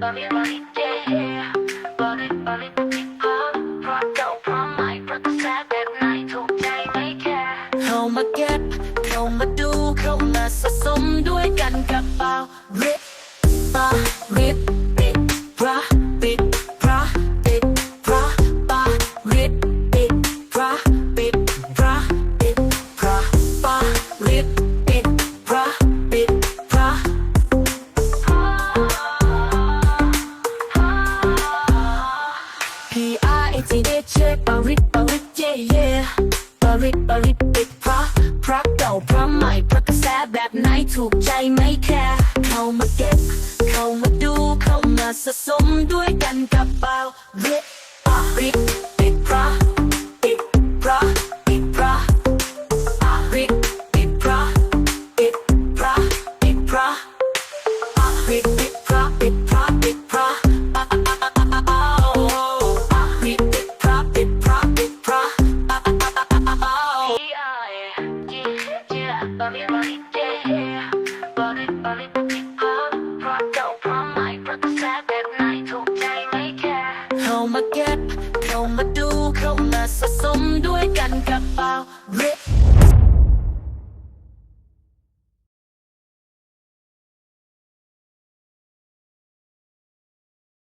เรามาเข้ามาเก็บเข้ามาดูเข้ามาสะสมด้วยกันกับเปล่าริบปะริบปิดพระปิดพระปิดพระปะริบปิดพระปิดพระปิดพระปะริบ P R A T H J ปริตปริตเย่เย่ปริตปริตปิดพระพระเก่าพระใหม่พระกระแสแบบไหนถูกใจไหมแค่เข้ามาเก็บ เข้ามาดูเข้ามาสะสมด้วยกันกับเปล่าริป เข้ามาเก็บเข้ามาดูเข้ามาสะสมด้วยกันกับเปล่าริบ